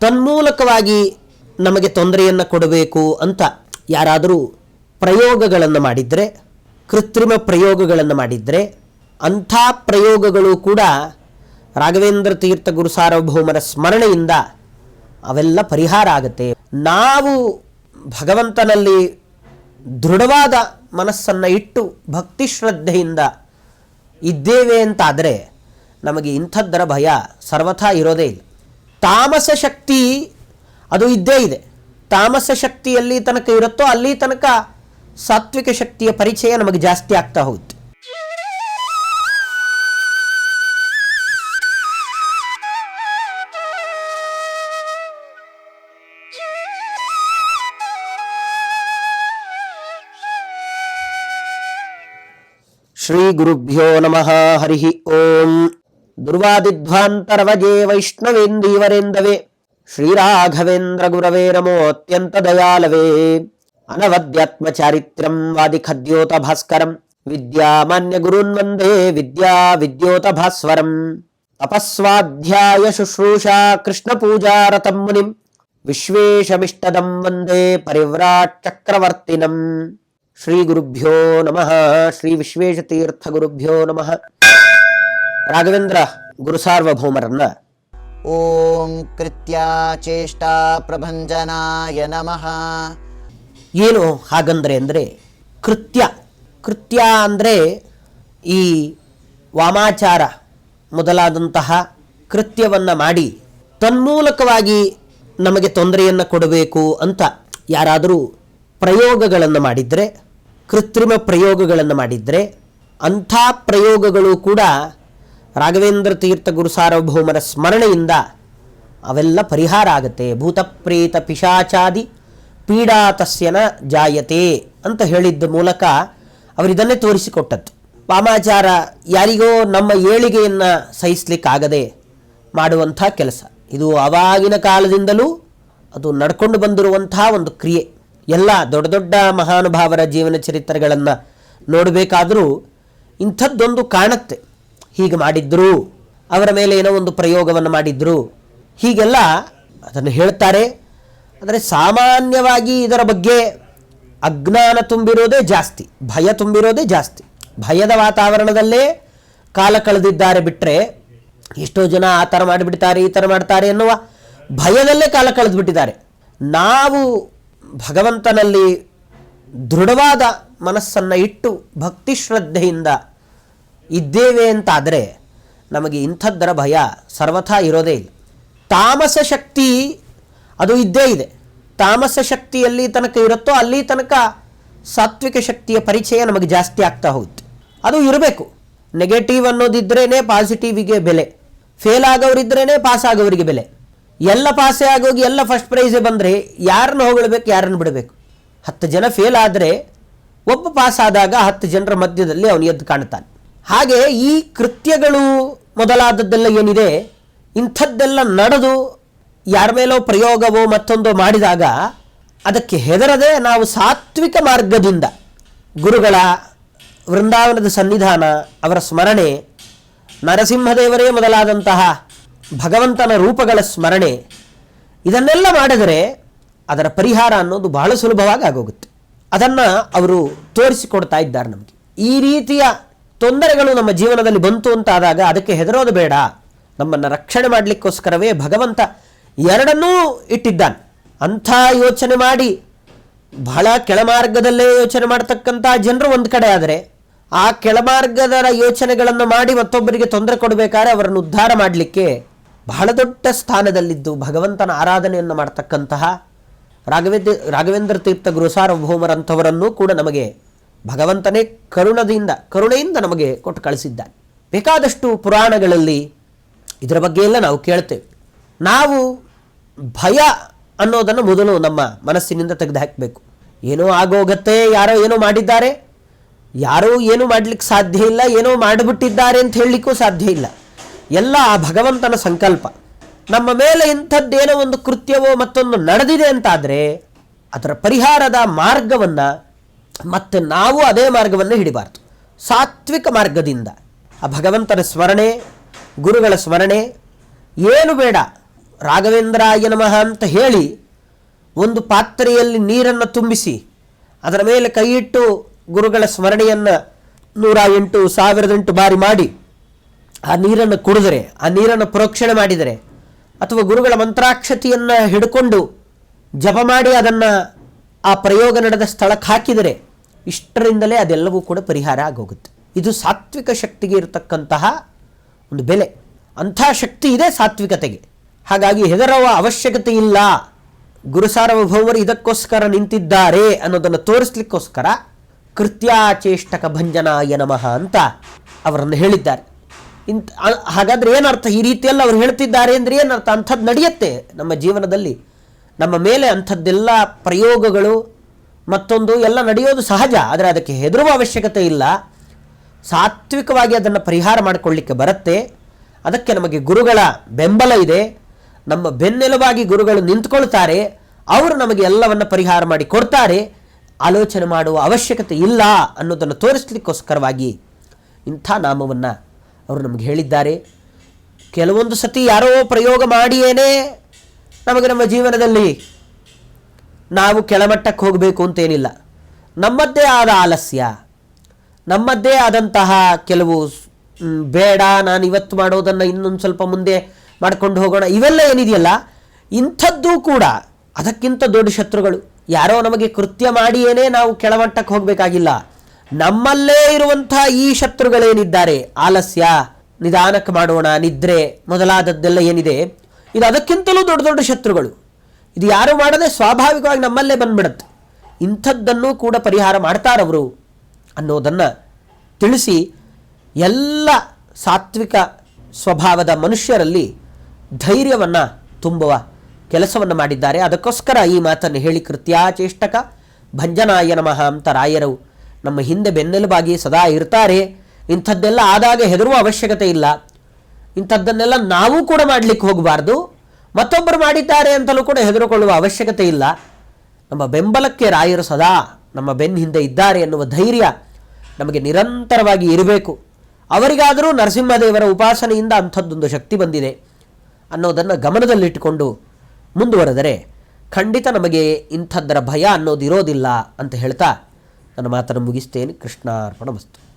ತನ್ಮೂಲಕವಾಗಿ ನಮಗೆ ತೊಂದರೆಯನ್ನು ಕೊಡಬೇಕು ಅಂತ ಯಾರಾದರೂ ಪ್ರಯೋಗಗಳನ್ನು ಮಾಡಿದರೆ, ಕೃತ್ರಿಮ ಪ್ರಯೋಗಗಳನ್ನು ಮಾಡಿದರೆ, ಅಂಥ ಪ್ರಯೋಗಗಳು ಕೂಡ ರಾಘವೇಂದ್ರ ತೀರ್ಥ ಗುರು ಸಾರ್ವಭೌಮರ ಸ್ಮರಣೆಯಿಂದ ಅವೆಲ್ಲ ಪರಿಹಾರ ಆಗುತ್ತೆ. ನಾವು ಭಗವಂತನಲ್ಲಿ ದೃಢವಾದ ಮನಸ್ಸನ್ನು ಇಟ್ಟು ಭಕ್ತಿ ಶ್ರದ್ಧೆಯಿಂದ ಇದ್ದೇವೆ ಅಂತಾದರೆ ನಮಗೆ ಇಂಥದ್ದರ ಭಯ ಸರ್ವಥಾ ಇರೋದೇ ಇಲ್ಲ. ತಾಮಸ ಶಕ್ತಿ ಅದು ಇದ್ದೇ ಇದೆ. ತಾಮಸ ಶಕ್ತಿ ಎಲ್ಲಿ ತನಕ ಇರುತ್ತೋ ಅಲ್ಲಿ ತನಕ ಸಾತ್ವಿಕ ಶಕ್ತಿಯ ಪರಿಚಯ ನಮಗೆ ಜಾಸ್ತಿ ಆಗ್ತಾ ಹೋಗುತ್ತೆ. ಶ್ರೀ ಗುರುಭ್ಯೋ ನಮಃ ಹರಿ ಓಂ. ದುರ್ವಾದಿಧ್ವಾಂತರವಜೇ ವೈಷ್ಣವೇಂದೀವರೆಂದವೇ ಶ್ರೀರಾಘವೇಂದ್ರ ಗುರವೇ ನಮೋ ಅತ್ಯಂತ ದಯಾಲವೇ ಅನವದ್ಯಾತ್ಮ ಚಾರಿತ್ರ್ಯಂ ವಾದಿ ಖದ್ಯೋತ ಭಾಸ್ಕರಂ ವಿದ್ಯಾಮಾನ್ಯ ಗುರುನ್ ವಂದೇ ವಿದ್ಯಾ ವಿದ್ಯೋತ ಭಾಸ್ವರಂ ತಪಸ್ವಾಧ್ಯಾಯ ಶುಶ್ರೂಷಾ ಕೃಷ್ಣ ಪೂಜಾರತಂ ಮುನಿಂ ವಿಶ್ವೇಶಮಿಷ್ಟದಂ ವಂದೇ ಪರಿವ್ರಾಟ್ ಚಕ್ರವರ್ತಿನಂ ಶ್ರೀ ಗುರುಭ್ಯೋ ನಮಃ ಶ್ರೀ ವಿಶ್ವೇಶತೀರ್ಥ ಗುರುಭ್ಯೋ ನಮಃ ರಾಘವೇಂದ್ರ ಗುರುಸಾರ್ವಭೌಮರನ್ನ ಓಂ ಕೃತ್ಯ ಚೇಷ್ಟಾ ಪ್ರಭಂಜನಾಯ ನಮಃ. ಏನು ಹಾಗಂದ್ರೆ ಅಂದರೆ ಕೃತ್ಯ. ಕೃತ್ಯ ಅಂದರೆ ಈ ವಾಮಾಚಾರ ಮೊದಲಾದಂತಹ ಕೃತ್ಯವನ್ನು ಮಾಡಿ ತನ್ಮೂಲಕವಾಗಿ ನಮಗೆ ತೊಂದರೆಯನ್ನು ಕೊಡಬೇಕು ಅಂತ ಯಾರಾದರೂ ಪ್ರಯೋಗಗಳನ್ನು ಮಾಡಿದರೆ ಕೃತ್ರಿಮ ಪ್ರಯೋಗಗಳನ್ನು ಮಾಡಿದರೆ ಅಂಥ ಪ್ರಯೋಗಗಳು ಕೂಡ ರಾಘವೇಂದ್ರ ತೀರ್ಥ ಗುರು ಸಾರ್ವಭೌಮರ ಸ್ಮರಣೆಯಿಂದ ಅವೆಲ್ಲ ಪರಿಹಾರ ಆಗುತ್ತೆ. ಭೂತಪ್ರೇತ ಪಿಶಾಚಾದಿ ಪೀಡಾ ತಸ್ಯನ ಜಾಯತೆ ಅಂತ ಹೇಳಿದ್ದ ಮೂಲಕ ಅವರಿದನ್ನೇ ತೋರಿಸಿಕೊಟ್ಟದ್ದು. ವಾಮಾಚಾರ, ಯಾರಿಗೋ ನಮ್ಮ ಏಳಿಗೆಯನ್ನು ಸಹಿಸಲಿಕ್ಕಾಗದೆ ಮಾಡುವಂಥ ಕೆಲಸ. ಇದು ಅವಾಗಿನ ಕಾಲದಿಂದಲೂ ಅದು ನಡ್ಕೊಂಡು ಬಂದಿರುವಂಥ ಒಂದು ಕ್ರಿಯೆ. ಎಲ್ಲ ದೊಡ್ಡ ದೊಡ್ಡ ಮಹಾನುಭಾವರ ಜೀವನ ಚರಿತ್ರೆಗಳನ್ನು ನೋಡಬೇಕಾದರೂ ಇಂಥದ್ದೊಂದು ಕಾಣುತ್ತೆ. ಹೀಗೆ ಮಾಡಿದ್ರು. ಅವರ ಮೇಲೆ ಏನೋ ಒಂದು ಪ್ರಯೋಗವನ್ನು ಮಾಡಿದ್ರು. ಹೀಗೆಲ್ಲ ಅದನ್ನು ಹೇಳ್ತಾರೆ. ಆದರೆ ಸಾಮಾನ್ಯವಾಗಿ ಇದರ ಬಗ್ಗೆ ಅಜ್ಞಾನ ತುಂಬಿರೋದೇ ಜಾಸ್ತಿ, ಭಯ ತುಂಬಿರೋದೇ ಜಾಸ್ತಿ. ಭಯದ ವಾತಾವರಣದಲ್ಲೇ ಕಾಲ ಕಳೆದಿದ್ದಾರೆ ಬಿಟ್ಟರೆ ಎಷ್ಟೋ ಜನ ಆ ಥರ ಮಾಡಿಬಿಡ್ತಾರೆ, ಈ ಥರ ಮಾಡ್ತಾರೆ ಎನ್ನುವ ಭಯದಲ್ಲೇ ಕಾಲ ಕಳೆದುಬಿಟ್ಟಿದ್ದಾರೆ. ನಾವು ಭಗವಂತನಲ್ಲಿ ದೃಢವಾದ ಮನಸ್ಸನ್ನು ಇಟ್ಟು ಭಕ್ತಿ ಶ್ರದ್ಧೆಯಿಂದ ಇದ್ದೇವೆ ಅಂತಾದರೆ ನಮಗೆ ಇಂಥದ್ದರ ಭಯ ಸರ್ವಥಾ ಇರೋದೇ ಇಲ್ಲ. ತಾಮಸ ಶಕ್ತಿ ಅದು ಇದ್ದೇ ಇದೆ. ತಾಮಸ ಶಕ್ತಿ ಎಲ್ಲಿ ತನಕ ಇರುತ್ತೋ ಅಲ್ಲಿ ತನಕ ಸಾತ್ವಿಕ ಶಕ್ತಿಯ ಪರಿಚಯ ನಮಗೆ ಜಾಸ್ತಿ ಆಗ್ತಾ ಹೋಗುತ್ತೆ. ಅದು ಇರಬೇಕು. ನೆಗೆಟಿವ್ ಅನ್ನೋದಿದ್ರೇ ಪಾಸಿಟಿವಿಗೆ ಬೆಲೆ. ಫೇಲ್ ಆಗೋರಿದ್ರೇ ಪಾಸ್ ಆಗೋರಿಗೆ ಬೆಲೆ. ಎಲ್ಲ ಪಾಸೇ ಆಗೋಗಿ ಎಲ್ಲ ಫಸ್ಟ್ ಪ್ರೈಸೇ ಬಂದರೆ ಯಾರನ್ನು ಹೊಗಳಬೇಕು, ಯಾರನ್ನು ಬಿಡಬೇಕು? ಹತ್ತು ಜನ ಫೇಲ್ ಆದರೆ ಒಬ್ಬ ಪಾಸ್ ಆದಾಗ ಹತ್ತು ಜನರ ಮಧ್ಯದಲ್ಲಿ ಅವನು ಎದ್ದು ಕಾಣ್ತಾನೆ ಹಾಗೆ ಈ ಕೃತ್ಯಗಳು ಮೊದಲಾದದ್ದೆಲ್ಲ ಏನಿದೆ, ಇಂಥದ್ದೆಲ್ಲ ನಡೆದು ಯಾರ ಮೇಲೋ ಪ್ರಯೋಗವೋ ಮತ್ತೊಂದೋ ಮಾಡಿದಾಗ ಅದಕ್ಕೆ ಹೆದರದೆ ನಾವು ಸಾತ್ವಿಕ ಮಾರ್ಗದಿಂದ ಗುರುಗಳ ವೃಂದಾವನದ ಸನ್ನಿಧಾನ, ಅವರ ಸ್ಮರಣೆ, ನರಸಿಂಹದೇವರೇ ಮೊದಲಾದಂತಹ ಭಗವಂತನ ರೂಪಗಳ ಸ್ಮರಣೆ, ಇದನ್ನೆಲ್ಲ ಮಾಡಿದರೆ ಅದರ ಪರಿಹಾರ ಅನ್ನೋದು ಬಹಳ ಸುಲಭವಾಗಿ ಆಗೋಗುತ್ತೆ. ಅದನ್ನು ಅವರು ತೋರಿಸಿಕೊಡ್ತಾ ಇದ್ದಾರೆ ನಮಗೆ. ಈ ರೀತಿಯ ತೊಂದರೆಗಳು ನಮ್ಮ ಜೀವನದಲ್ಲಿ ಬಂತು ಅಂತಾದಾಗ ಅದಕ್ಕೆ ಹೆದರೋದು ಬೇಡ. ನಮ್ಮನ್ನು ರಕ್ಷಣೆ ಮಾಡಲಿಕ್ಕೋಸ್ಕರವೇ ಭಗವಂತ ಎರಡನ್ನೂ ಇಟ್ಟಿದ್ದಾನೆ. ಅಂಥ ಯೋಚನೆ ಮಾಡಿ ಬಹಳ ಕೆಳಮಾರ್ಗದಲ್ಲೇ ಯೋಚನೆ ಮಾಡ್ತಕ್ಕಂಥ ಜನರು ಒಂದು ಕಡೆ ಆದರೆ ಆ ಕೆಳಮಾರ್ಗದ ಯೋಚನೆಗಳನ್ನು ಮಾಡಿ ಮತ್ತೊಬ್ಬರಿಗೆ ತೊಂದರೆ ಕೊಡಬೇಕಾದ್ರೆ ಅವರನ್ನು ಉದ್ಧಾರ ಮಾಡಲಿಕ್ಕೆ ಬಹಳ ದೊಡ್ಡ ಸ್ಥಾನದಲ್ಲಿದ್ದು ಭಗವಂತನ ಆರಾಧನೆಯನ್ನು ಮಾಡ್ತಕ್ಕಂತಹ ರಾಘವೇಂದ್ರ ರಾಘವೇಂದ್ರ ತೀರ್ಥ ಗುರು ಸಾರ್ವಭೌಮರಂಥವರನ್ನೂ ಕೂಡ ನಮಗೆ ಭಗವಂತನೇ ಕರುಣದಿಂದ, ಕರುಣೆಯಿಂದ ನಮಗೆ ಕೊಟ್ಟು ಕಳಿಸಿದ್ದಾನೆ. ಬೇಕಾದಷ್ಟು ಪುರಾಣಗಳಲ್ಲಿ ಇದರ ಬಗ್ಗೆ ಎಲ್ಲ ನಾವು ಕೇಳ್ತೇವೆ. ನಾವು ಭಯ ಅನ್ನೋದನ್ನು ಮೊದಲು ನಮ್ಮ ಮನಸ್ಸಿನಿಂದ ತೆಗೆದುಹಾಕಬೇಕು. ಏನೋ ಆಗೋಗತ್ತೆ, ಯಾರೋ ಏನೋ ಮಾಡಿದ್ದಾರೆ, ಯಾರೋ ಏನೂ ಮಾಡಲಿಕ್ಕೆ ಸಾಧ್ಯ ಇಲ್ಲ, ಏನೋ ಮಾಡಿಬಿಟ್ಟಿದ್ದಾರೆ ಅಂತ ಹೇಳಲಿಕ್ಕೂ ಸಾಧ್ಯ ಇಲ್ಲ. ಎಲ್ಲ ಆ ಭಗವಂತನ ಸಂಕಲ್ಪ. ನಮ್ಮ ಮೇಲೆ ಇಂಥದ್ದೇನೋ ಒಂದು ಕೃತ್ಯವೋ ಮತ್ತೊಂದು ನಡೆದಿದೆ ಅಂತಾದರೆ ಅದರ ಪರಿಹಾರದ ಮಾರ್ಗವನ್ನು ಮತ್ತೆ ನಾವು ಅದೇ ಮಾರ್ಗವನ್ನು ಹಿಡಿಬಾರ್ದು. ಸಾತ್ವಿಕ ಮಾರ್ಗದಿಂದ. ಆ ಭಗವಂತನ ಸ್ಮರಣೆ, ಗುರುಗಳ ಸ್ಮರಣೆ, ಏನು ಬೇಡ, ರಾಘವೇಂದ್ರಾಯ ನಮಃ ಅಂತ ಹೇಳಿ ಒಂದು ಪಾತ್ರೆಯಲ್ಲಿ ನೀರನ್ನು ತುಂಬಿಸಿ, ಅದರ ಮೇಲೆ ಕೈಯಿಟ್ಟು ಗುರುಗಳ ಸ್ಮರಣೆಯನ್ನು ನೂರ ಎಂಟು ಸಾವಿರದ ಎಂಟು ಬಾರಿ ಮಾಡಿ, ಆ ನೀರನ್ನು ಕುಡಿದರೆ, ಆ ನೀರನ್ನು ಪ್ರೋಕ್ಷಣೆ ಮಾಡಿದರೆ, ಅಥವಾ ಗುರುಗಳ ಮಂತ್ರಾಕ್ಷತೆಯನ್ನು ಹಿಡ್ಕೊಂಡು ಜಪ ಮಾಡಿ ಅದನ್ನು ಆ ಪ್ರಯೋಗ ನಡೆದ ಸ್ಥಳಕ್ಕೆ ಹಾಕಿದರೆ ಇಷ್ಟರಿಂದಲೇ ಅದೆಲ್ಲವೂ ಕೂಡ ಪರಿಹಾರ ಆಗೋಗುತ್ತೆ. ಇದು ಸಾತ್ವಿಕ ಶಕ್ತಿಗೆ ಇರತಕ್ಕಂತಹ ಒಂದು ಬೆಲೆ. ಅಂಥ ಶಕ್ತಿ ಇದೆ ಸಾತ್ವಿಕತೆಗೆ. ಹಾಗಾಗಿ ಹೆದರುವ ಅವಶ್ಯಕತೆ ಇಲ್ಲ. ಗುರುಸಾರ್ವಭೌಮರು ಇದಕ್ಕೋಸ್ಕರ ನಿಂತಿದ್ದಾರೆ ಅನ್ನೋದನ್ನು ತೋರಿಸ್ಲಿಕ್ಕೋಸ್ಕರ ಕೃತ್ಯಾಚೇಷ್ಟಕ ಭಂಜನಾಯ ನಮಃ ಅಂತ ಅವರನ್ನು ಹೇಳಿದ್ದಾರೆ. ಇಂಥ ಹಾಗಾದ್ರೆ ಏನರ್ಥ? ಈ ರೀತಿಯಲ್ಲಿ ಅವ್ರು ಹೇಳ್ತಿದ್ದಾರೆ ಅಂದರೆ ಏನರ್ಥ? ಅಂಥದ್ದು ನಡೆಯುತ್ತೆ ನಮ್ಮ ಜೀವನದಲ್ಲಿ. ನಮ್ಮ ಮೇಲೆ ಅಂಥದ್ದೆಲ್ಲ ಪ್ರಯೋಗಗಳು ಮತ್ತೊಂದು, ಎಲ್ಲ ನಡೆಯೋದು ಸಹಜ, ಆದರೆ ಅದಕ್ಕೆ ಹೆದರುವ ಅವಶ್ಯಕತೆ ಇಲ್ಲ. ಸಾತ್ವಿಕವಾಗಿ ಅದನ್ನು ಪರಿಹಾರ ಮಾಡಿಕೊಳ್ಳಿಕ್ಕೆ ಬರುತ್ತೆ. ಅದಕ್ಕೆ ನಮಗೆ ಗುರುಗಳ ಬೆಂಬಲ ಇದೆ. ನಮ್ಮ ಬೆನ್ನೆಲುಬಾಗಿ ಗುರುಗಳು ನಿಂತ್ಕೊಳ್ತಾರೆ. ಅವರು ನಮಗೆ ಎಲ್ಲವನ್ನು ಪರಿಹಾರ ಮಾಡಿ ಕೊಡ್ತಾರೆ. ಆಲೋಚನೆ ಮಾಡುವ ಅವಶ್ಯಕತೆ ಇಲ್ಲ ಅನ್ನೋದನ್ನು ತೋರಿಸ್ಲಿಕ್ಕೋಸ್ಕರವಾಗಿ ಇಂಥ ನಾಮವನ್ನು ಅವರು ನಮಗೆ ಹೇಳಿದ್ದಾರೆ. ಕೆಲವೊಂದು ಸತಿ ಯಾರೋ ಪ್ರಯೋಗ ಮಾಡಿಯೇನೇ ನಮಗೆ ನಮ್ಮ ಜೀವನದಲ್ಲಿ ನಾವು ಕೆಳಮಟ್ಟಕ್ಕೆ ಹೋಗಬೇಕು ಅಂತೇನಿಲ್ಲ. ನಮ್ಮದ್ದೇ ಆದ ಆಲಸ್ಯ. ನಮ್ಮದ್ದೇ ಆದಂತಹ ಕೆಲವು ಬೇಡ, ನಾನು ಇವತ್ತು ಮಾಡೋದನ್ನು ಇನ್ನೊಂದು ಸ್ವಲ್ಪ ಮುಂದೆ ಮಾಡ್ಕೊಂಡು ಹೋಗೋಣ, ಇವೆಲ್ಲ ಏನಿದೆಯಲ್ಲ, ಇಂಥದ್ದು ಕೂಡ ಅದಕ್ಕಿಂತ ದೊಡ್ಡ ಶತ್ರುಗಳು. ಯಾರೋ ನಮಗೆ ಕೃತ್ಯ ಮಾಡಿಯೇನೇ ನಾವು ಕೆಳಮಟ್ಟಕ್ಕೆ ಹೋಗಬೇಕಾಗಿಲ್ಲ. ನಮ್ಮಲ್ಲೇ ಇರುವಂತಹ ಈ ಶತ್ರುಗಳೇನಿದ್ದಾರೆ, ಆಲಸ್ಯ, ನಿಧಾನಕ್ಕೆ ಮಾಡೋಣ, ನಿದ್ರೆ ಮೊದಲಾದದ್ದೆಲ್ಲ ಏನಿದೆ, ಇದು ಅದಕ್ಕಿಂತಲೂ ದೊಡ್ಡ ದೊಡ್ಡ ಶತ್ರುಗಳು. ಇದು ಯಾರು ಮಾಡದೆ ಸ್ವಾಭಾವಿಕವಾಗಿ ನಮ್ಮಲ್ಲೇ ಬಂದ್ಬಿಡುತ್ತೆ. ಇಂಥದ್ದನ್ನು ಕೂಡ ಪರಿಹಾರ ಮಾಡ್ತಾರವರು ಅನ್ನೋದನ್ನು ತಿಳಿಸಿ ಎಲ್ಲ ಸಾತ್ವಿಕ ಸ್ವಭಾವದ ಮನುಷ್ಯರಲ್ಲಿ ಧೈರ್ಯವನ್ನು ತುಂಬುವ ಕೆಲಸವನ್ನು ಮಾಡಿದ್ದಾರೆ. ಅದಕ್ಕೋಸ್ಕರ ಈ ಮಾತನ್ನು ಹೇಳಿ ಕೃತ್ಯಾಚೇಷ್ಟಕ ಭಂಜನಾಯ ನಮಃ ಅಂತ ರಾಯರು ನಮ್ಮ ಹಿಂದೆ ಬೆನ್ನೆಲುಬಾಗಿ ಸದಾ ಇರ್ತಾರೆ. ಇಂಥದ್ದೆಲ್ಲ ಆದಾಗ ಹೆದರುವ ಅವಶ್ಯಕತೆ ಇಲ್ಲ. ಇಂಥದ್ದನ್ನೆಲ್ಲ ನಾವು ಕೂಡ ಮಾಡಲಿಕ್ಕೆ ಹೋಗಬಾರ್ದು. ಮತ್ತೊಬ್ಬರು ಮಾಡಿದ್ದಾರೆ ಅಂತಲೂ ಕೂಡ ಹೆದರುಕೊಳ್ಳುವ ಅವಶ್ಯಕತೆ ಇಲ್ಲ. ನಮ್ಮ ಬೆಂಬಲಕ್ಕೆ ರಾಯರು ಸದಾ ನಮ್ಮ ಬೆನ್ನ ಹಿಂದೆ ಇದ್ದಾರೆ ಎನ್ನುವ ಧೈರ್ಯ ನಮಗೆ ನಿರಂತರವಾಗಿ ಇರಬೇಕು. ಅವರಿಗಾದರೂ ನರಸಿಂಹದೇವರ ಉಪಾಸನೆಯಿಂದ ಅಂಥದ್ದೊಂದು ಶಕ್ತಿ ಬಂದಿದೆ ಅನ್ನೋದನ್ನು ಗಮನದಲ್ಲಿಟ್ಟುಕೊಂಡು ಮುಂದುವರೆದರೆ ಖಂಡಿತ ನಮಗೆ ಇಂಥದ್ದರ ಭಯ ಅನ್ನೋದಿರೋದಿಲ್ಲ ಅಂತ ಹೇಳ್ತಾ ನನ್ನ ಮಾತನ್ನು ಮುಗಿಸ್ತೇನೆ. ಕೃಷ್ಣಾರ್ಪಣ ವಸ್ತು.